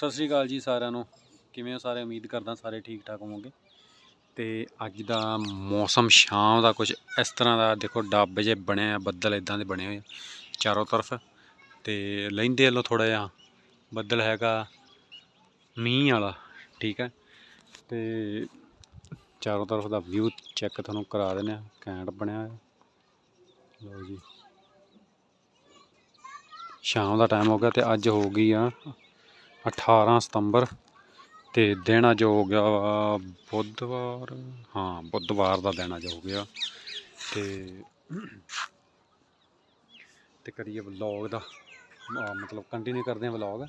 ਸਤਿ ਸ੍ਰੀ ਅਕਾਲ ਜੀ ਸਾਰਿਆਂ ਨੂੰ। ਕਿਵੇਂ ਹੋ ਸਾਰੇ? ਉਮੀਦ ਕਰਦਾ ਸਾਰੇ ਠੀਕ ਠਾਕ ਹੋਵੋਗੇ। ਤੇ ਅੱਜ ਦਾ ਮੌਸਮ, ਸ਼ਾਮ ਦਾ ਕੁਝ ਇਸ ਤਰ੍ਹਾਂ ਦਾ ਦੇਖੋ, ਡੱਬ ਜੇ ਬਣਿਆ ਬੱਦਲ ਇਦਾਂ ਦੇ ਬਣੇ ਹੋਏ ਆ, ਚਾਰੋਂ ਤਰਫ। ਤੇ ਲੈਂਦੇ ਵੱਲੋਂ ਥੋੜਾ ਜਿਹਾ ਬੱਦਲ ਹੈਗਾ, ਮੀਂਹ ਵਾਲਾ, ਠੀਕ ਹੈ। ਤੇ ਚਾਰੋਂ ਤਰਫ ਦਾ ਵਿਊ ਚੈੱਕ ਤੁਹਾਨੂੰ ਕਰਾ ਦਿੰਦੇ ਆ ਕੈਂਟ ਬਣਿਆ ਹੋਇਆ। ਲਓ ਜੀ। ਸ਼ਾਮ ਦਾ ਟਾਈਮ ਹੋ ਗਿਆ ਤੇ ਅੱਜ ਹੋ ਗਈ ਆ 18 ਸਤੰਬਰ ਤੇ ਦਿਨ ਅੱਜ ਹੋ ਗਿਆ ਵਾ ਬੁੱਧਵਾਰ। ਹਾਂ, ਬੁੱਧਵਾਰ ਦਾ ਦਿਨ ਅੱਜ ਹੋ ਗਿਆ ਤੇ ਤੇ ਕਰੀਏ ਵਲੌਗ ਦਾ। ਮਤਲਬ ਕੰਟੀਨਿਊ ਕਰਦੇ ਹਾਂ ਵਲੌਗ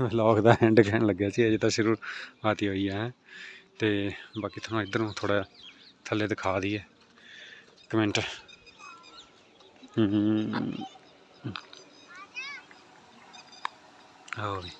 ਵਲੌਗ ਦਾ ਐਂਡ ਕਹਿਣ ਲੱਗਿਆ ਸੀ, ਅਜੇ ਤਾਂ ਸ਼ੁਰੂ ਆਤੀ ਹੋਈ ਹੈ। ਤੇ ਬਾਕੀ ਤੁਹਾਨੂੰ ਇੱਧਰ ਨੂੰ ਥੋੜਾ ਥੱਲੇ ਦਿਖਾ ਦਈਏ। ਕਮੈਂਟ ਹਮ ਆਓ ਵੀ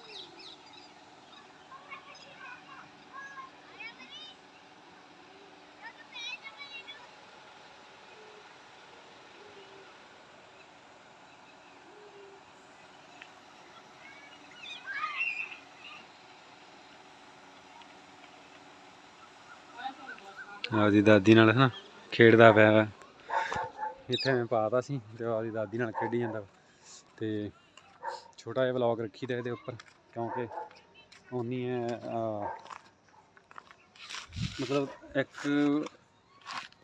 ਆਪਦੀ ਦਾਦੀ ਨਾਲ ਨਾ ਖੇਡਦਾ ਪਿਆ ਵਾ। ਇੱਥੇ ਮੈਂ ਪਾਤਾ ਸੀ, ਤੇ ਆਪਦੀ ਦਾਦੀ ਨਾਲ ਖੇਡੀ ਜਾਂਦਾ ਵਾ। ਤੇ ਛੋਟਾ ਜਿਹਾ ਵਲੌਗ ਰੱਖੀ ਦਾ ਇਹਦੇ ਉੱਪਰ, ਕਿਉਂਕਿ ਉਨੀ ਹੈ ਮਤਲਬ ਇੱਕ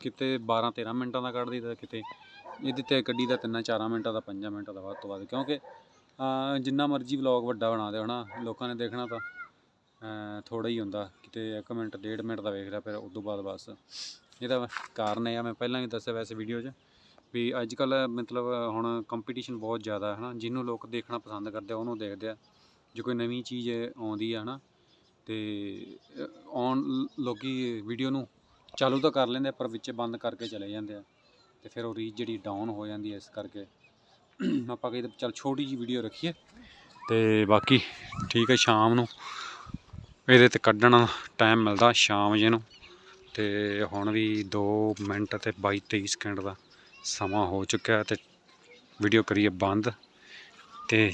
ਕਿਤੇ 12 13 ਮਿੰਟਾਂ ਦਾ ਕੱਢ ਦਈਦਾ ਕਿਤੇ ਇਹਦੇ ਤੇ ਕੱਢੀ ਦਾ ਤਿੰਨਾਂ ਚਾਰਾਂ ਮਿੰਟਾਂ ਦਾ, ਪੰਜਾਂ ਮਿੰਟਾਂ ਦਾ ਵੱਧ ਤੋਂ ਵੱਧ। ਕਿਉਂਕਿ ਜਿੰਨਾ ਮਰਜ਼ੀ ਵਲੌਗ ਵੱਡਾ ਬਣਾ ਦਿਓ, ਹਨਾ? ਲੋਕਾਂ ਨੇ ਦੇਖਣਾ ਤਾਂ। ਥੋੜਾ ਹੀ ਹੁੰਦਾ, ਕਿਤੇ 1 ਮਿੰਟ, ਡੇਢ ਮਿੰਟ ਦਾ ਵੇਖਦਾ, ਫਿਰ ਉਸ ਤੋਂ ਬਾਅਦ ਬਸ। ਇਹਦਾ ਕਾਰਨ ਇਹ ਆ, ਮੈਂ ਪਹਿਲਾਂ ਵੀ ਦੱਸਿਆ ਵੈਸੇ ਵੀਡੀਓ 'ਚ, ਵੀ ਅੱਜ ਕੱਲ ਮਤਲਬ ਹੁਣ ਕੰਪੀਟੀਸ਼ਨ ਬਹੁਤ ਜ਼ਿਆਦਾ ਹੈ ਨਾ ਜਿਹਨੂੰ ਲੋਕ ਦੇਖਣਾ ਪਸੰਦ ਕਰਦੇ ਆ, ਉਹਨੂੰ ਦੇਖਦੇ ਆ। ਜੇ ਕੋਈ ਨਵੀਂ ਚੀਜ਼ ਆਉਂਦੀ ਆ ਨਾ ਤੇ ਔਨ ਲੋਕੀ ਵੀਡੀਓ ਨੂੰ ਚਾਲੂ ਤਾਂ ਕਰ ਲੈਂਦੇ ਪਰ ਵਿੱਚ ਬੰਦ ਕਰਕੇ ਚਲੇ ਜਾਂਦੇ ਆ। ਤੇ ਫਿਰ ਉਹ ਰੀਚ ਜਿਹੜੀ ਡਾਊਨ ਹੋ ਜਾਂਦੀ ਹੈ ਇਸ ਕਰਕੇ। ਆਪਾਂ ਕਹਿੰਦੇ ਚੱਲ ਛੋਟੀ ਜੀ ਵੀਡੀਓ ਰੱਖੀਏ, ਤੇ ਬਾਕੀ ਠੀਕ ਹੈ ਸ਼ਾਮ ਨੂੰ ਇਹਦੇ ਤੇ ਕੱਢਣ ਟਾਈਮ ਮਿਲਦਾ ਸ਼ਾਮ ਜੇ ਨੂੰ। ਤੇ ਹੁਣ ਵੀ 2 ਮਿੰਟ ਤੇ 22 23 ਸਕਿੰਟ ਦਾ ਸਮਾਂ ਹੋ ਚੁੱਕਿਆ ਤੇ ਵੀਡੀਓ ਕਰੀਏ ਬੰਦ। ਤੇ